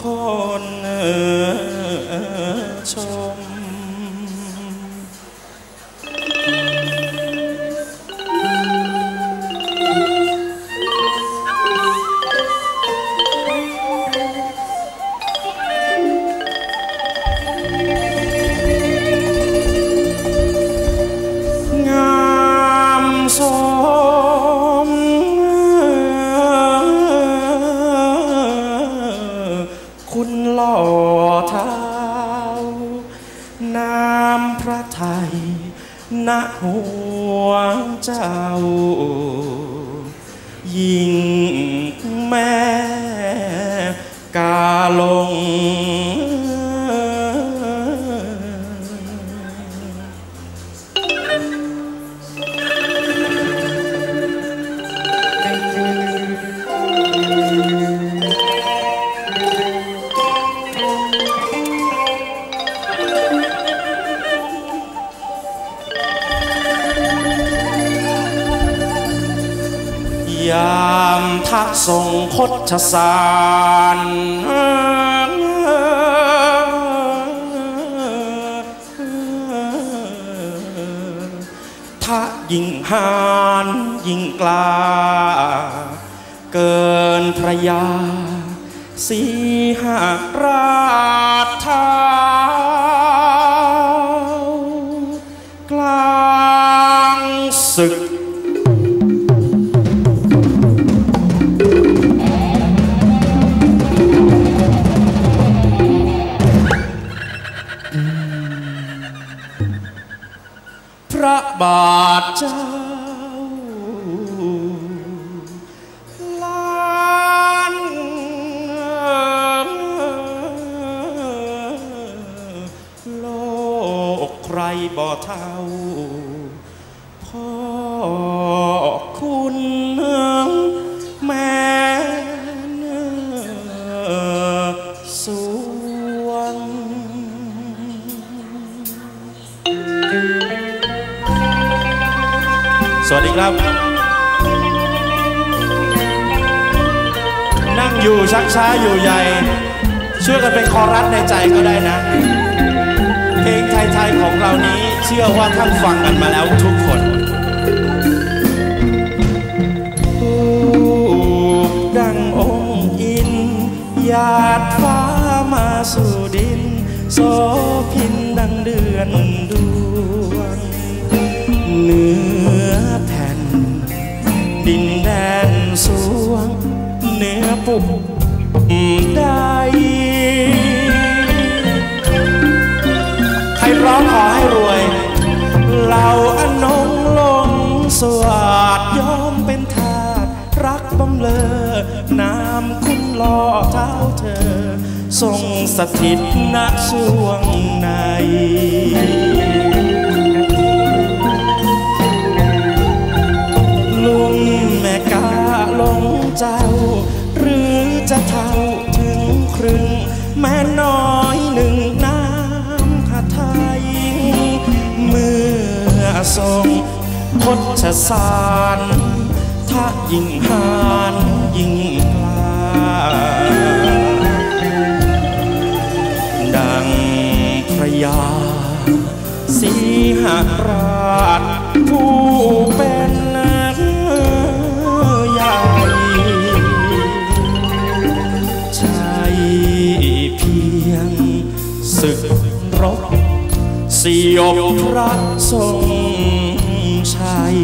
คนชม น้ำพระไทยณหัวเจ้า ยิ่งแม่กาลง ยามทักส่งคดชสารถ้ายิ่งหานยิ่งกล้า เกินพระยาสีหารา บาทเจ้าล้านโลกใครบ่เท่าพ่อคุณแม่สวง สวัสดีครับ นั่งอยู่ชักช้าอยู่ใหญ่ ช่วยกันเป็นคอรัสในใจก็ได้นะ เพลงไทยๆของเรานี้เชื่อว่าท่านฟังกันมาแล้วทุกคนดังองค์อินหยาดฟ้ามาสู่ดินโสพินดังเดือนดวงเหนือ ได้ใครร้องขอให้รวยเราอนงลงสวัสดยอมเป็นทาสรักบำเลอน้ำคุณหล่อเท้าเธอ ทรงสถิตณสวงในลุงแม่กาลงเจ้า ทรงพชสารถ้ายิ่งหานยิ่งกล้าดังพระยาสีหราชผู้เป็น สยบพระทรงชัย